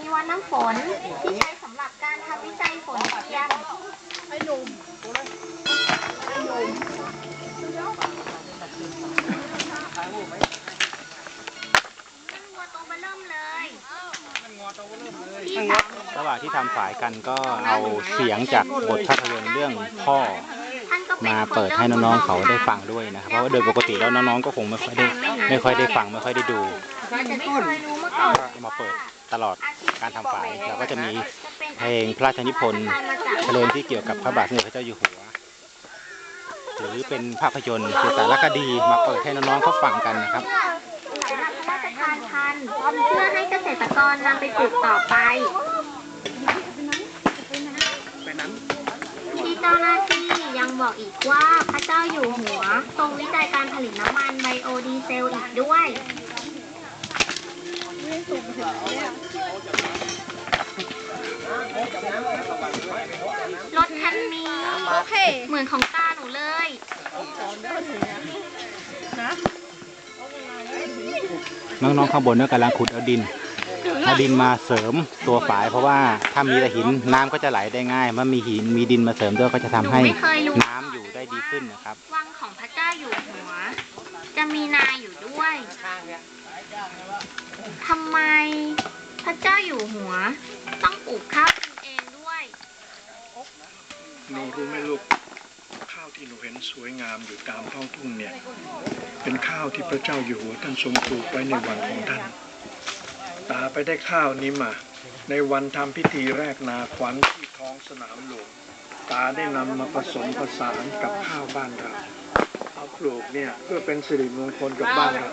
นีวัดน้ำฝนที่ใช้สำหรับการทำวิจัยฝนเทียมวัวตัวเบอร์เริ่มเลยพี่สาวระหว่างที่ทำฝายกันก็เอาเสียงจากบทภาพยนตร์เรื่องพ่อท่านก็ป็นมาคนเปิดให้น้องๆเขาได้ฟังด้วยนะครับเพราะว่าโดยปกติแล้วน้องๆก็คงไม่ค่อยได้ไม่ค่อยได้ฟังไม่ค่อยได้ดูอาจจะไม่เคยรู้มาก่อนก็เอามาเปิด ตลอดการทำฝายเราก็จะมีจะเป็นเพลงพระราชนิพนธ์เพลงที่เกี่ยวกับพระบาทสมเด็จพระเจ้าอยู่หัว หรือเป็นภาพยนตร์คือสารคดีมาเปิดให้น้องๆเขาฟังกันนะครับสำหรับพระราชทานพันธุ์เพื่อให้เกษตรกรนำไปปลูกต่อไปที่เจ้าหน้าที่ยังบอกอีกว่าพระเจ้าอยู่หัวทรงวิจัยการผลิตน้ำมันไบโอดีเซลอีกด้วย เคเหมือนของตาหนูเลย น้องๆข้างบนเนี่ยกำลังขุดเอาดินเอาดินมาเสริมตัวฝาย เพราะว่าถ้ามีแต่หินน้ำก็จะไหลได้ง่ายเมื่อมีหินมีดินมาเสริมด้วยก็จะทำให้หนูไม่เคยรู้ น้ำอยู่ได้ดีขึ้นนะครับ วังของพระเจ้าอยู่หัว จะมีนาอยู่ด้วยทำไมพระเจ้าอยู่หัว ต้องปลูกข้าวกินเองด้วย หนูรู้ไหมลูก ข้าวที่หนูเห็นสวยงามอยู่ตามท้องทุ่งเนี่ย เป็นข้าวที่พระเจ้าอยู่หัวท่านทรงปลูกไว้ในวันของท่าน ตาไปได้ข้าวนี้มา ในวันทำพิธีแรกนาขวัญที่ท้องสนามหลวง ตาได้นำมาผสมผสานกับข้าวบ้านเรา เอาปลูกเนี่ยเพื่อเป็นสิริมงคลกับบ้านเรา